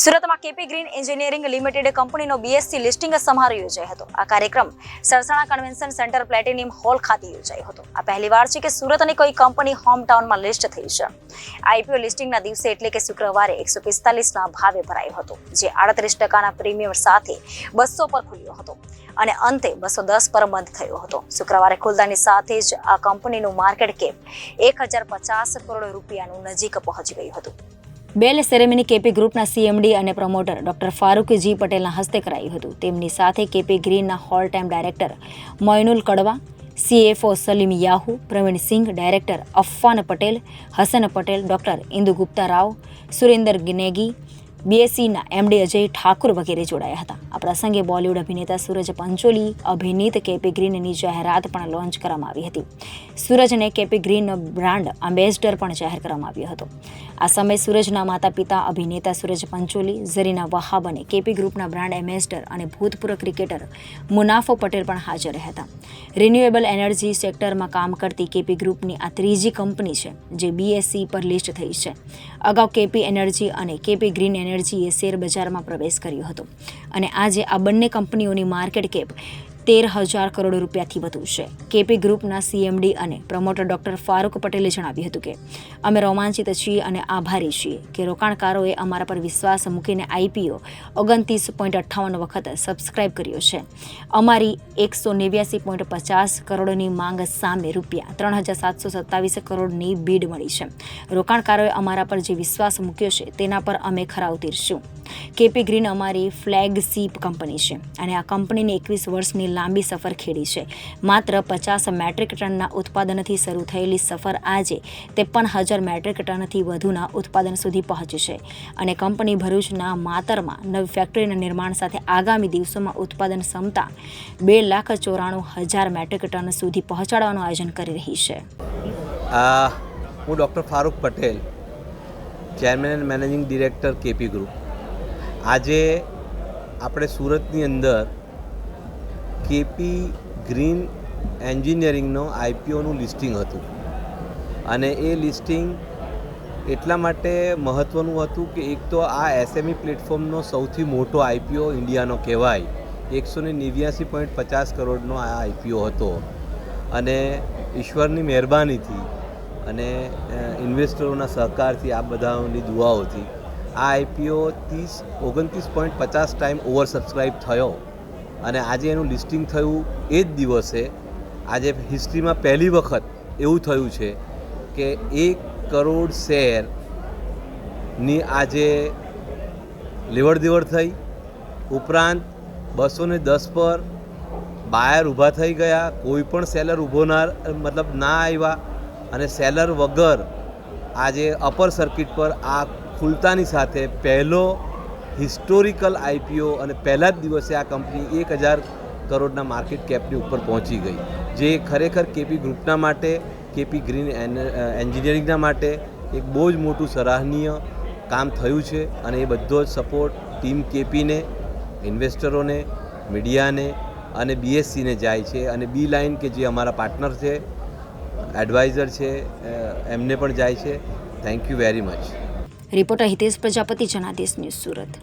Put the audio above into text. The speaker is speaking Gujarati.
સુરતમાં કેપી ગ્રીન એન્જિનિયરિંગ લિમિટેડ કંપનીનો બીએસસી લિસ્ટિંગ સમારોહ યોજાયો હતો. આ કાર્યક્રમ Sarsana convention centre platinum hall ખાતે યોજાયો હતો. આ પહેલીવાર છે કે સુરતની કોઈ કંપની હોમ ટાઉનમાં લિસ્ટ થઈ છે. આઈપીઓ લિસ્ટિંગના દિવસે એટલે કે શુક્રવારે એકસો પિસ્તાલીસના ભાવે ભરાયો હતો, જે આડત્રીસ ટકાના પ્રીમિયમ સાથે બસો પર ખુલ્યો હતો અને અંતે બસો દસ પર બંધ થયો હતો. શુક્રવારે ખુલતાની સાથે જ આ કંપનીનું માર્કેટ કેપ એક હજાર પચાસ કરોડ રૂપિયાનું નજીક પહોંચી ગયું હતું. બેલ સેરેમની કેપી ગ્રુપના સીએમડી અને પ્રમોટર ડોક્ટર ફારૂક જી પટેલના હસ્તે કરાયું હતું. તેમની સાથે કેપી ગ્રીનના whole time director Moinul Kadva, CFO Salim Yahu, Pravin Singh, director Afwan Patel, Hasan Patel, doctor Indu Gupta Rao, Surender ગિનેગી બીએસસીના એમડી અજય ઠાકુર વગેરે જોડાયા હતા. આ પ્રસંગે બોલિવૂડ અભિનેતા સૂરજ પંચોલી, અભિનીત કેપી ગ્રીનની જાહેરાત પણ લોન્ચ કરવામાં આવી હતી. સૂરજને કેપી ગ્રીનનો બ્રાન્ડ એમ્બેસડર પણ જાહેર કરવામાં આવ્યો હતો. આ સમયે સૂરજના માતા પિતા અભિનેતા સૂરજ પંચોલી, ઝરીના વહાબ અને કેપી ગ્રુપના બ્રાન્ડ એમ્બેસડર અને ભૂતપૂર્વ ક્રિકેટર મુનાફો પટેલ પણ હાજર રહ્યા હતા. રિન્યુએબલ એનર્જી સેક્ટરમાં કામ કરતી કેપી ગ્રુપની આ ત્રીજી કંપની છે, જે બીએસસી પર લિસ્ટ થઈ છે. અગાઉ કેપી એનર્જી અને કેપી ગ્રીન એનર્જીએ શેર બજારમાં પ્રવેશ કર્યો હતો. અને આજે આ બંને કંપનીઓની માર્કેટ કેપ તેર હજાર કરોડ રૂપિયાથી વધુ છે. કેપી ગ્રુપના સીએમડી અને પ્રમોટર ડોક્ટર ફારૂક પટેલે જણાવ્યું હતું કે, અમે રોમાંચિત છીએ અને આભારી છીએ કે રોકાણકારોએ અમારા પર વિશ્વાસ મૂકીને આઈપીઓ ઓગણત્રીસ પોઈન્ટ અઠ્ઠાવન વખત સબસ્ક્રાઇબ કર્યો છે. અમારી એકસો નેવ્યાસી પોઈન્ટ પચાસ કરોડની માંગ સામે રૂપિયા ત્રણ હજાર સાતસો સત્તાવીસ કરોડની બીડ મળી છે. રોકાણકારોએ અમારા પર જે વિશ્વાસ મૂક્યો છે તેના પર અમે ખરા ઉતરીશું. કેપી ગ્રીન અમારી ફ્લેગશીપ કંપની છે અને આ કંપનીને એકવીસ વર્ષની લાંબી સફર ખેડી છે. માત્ર પચાસ મેટ્રિક ટનના ઉત્પાદનથી શરૂ થયેલી સફર આજે ત્રેપન હજાર મેટ્રિક ટનથી વધુના ઉત્પાદન સુધી પહોંચી છે અને કંપની ભરૂચના માતરમાં નવી ફેક્ટરીના નિર્માણ સાથે આગામી દિવસોમાં ઉત્પાદન ક્ષમતા બે લાખ ચોરાણું હજાર મેટ્રિક ટન સુધી પહોંચાડવાનું આયોજન કરી રહી છે. હું doctor Farooq Patel, chairman and managing director KP group. આજે આપણે સુરતની અંદર કેપી ગ્રીન એન્જિનિયરિંગનો આઈપીઓનું લિસ્ટિંગ હતું. અને એ લિસ્ટિંગ એટલા માટે મહત્ત્વનું હતું કે એક તો આ એસએમઈ પ્લેટફોર્મનો સૌથી મોટો આઈપીઓ ઇન્ડિયાનો કહેવાય. એકસો ને નેવ્યાસી પોઈન્ટ પચાસ કરોડનો આ આઈપીઓ હતો. અને ઈશ્વરની મહેરબાનીથી અને ઇન્વેસ્ટરોના સહકારથી આ બધાની દુઆઓથી આ આઈપીઓ ત્રીસ ઓગણત્રીસ પોઈન્ટ પચાસ ટાઈમ ઓવર સબસ્ક્રાઈબ થયો. અને આજે એનું લિસ્ટિંગ થયું એ જ દિવસે, આજે હિસ્ટ્રીમાં પહેલી વખત એવું થયું છે કે એક કરોડ શેરની આજે લેવડ દેવડ થઈ, ઉપરાંત બસો ને દસ પર બાયર ઊભા થઈ ગયા, કોઈ પણ સેલર ઊભો ના, મતલબ ના આવ્યા અને સેલર વગર આજે અપર સર્કિટ પર આ ખુલતાની સાથે પહેલો હિસ્ટોરિકલ આઈપીઓ અને પહેલા જ દિવસે આ કંપની એક હજાર કરોડના માર્કેટ કેપની ઉપર પહોંચી ગઈ, જે ખરેખર કેપી ગ્રુપના માટે, કેપી ગ્રીન એન્જિનિયરિંગના માટે એક બહુ જ મોટું સરાહનીય કામ થયું છે અને એ બધો જ સપોર્ટ ટીમ કેપીને, ઇન્વેસ્ટરોને, મીડિયાને અને બીએસસીને જાય છે અને બી લાઇન કે જે અમારા પાર્ટનર છે, એડવાઇઝર છે એમને પણ જાય છે. Thank you very much reporter Hitesh Prajapati, Janadesh news Surat.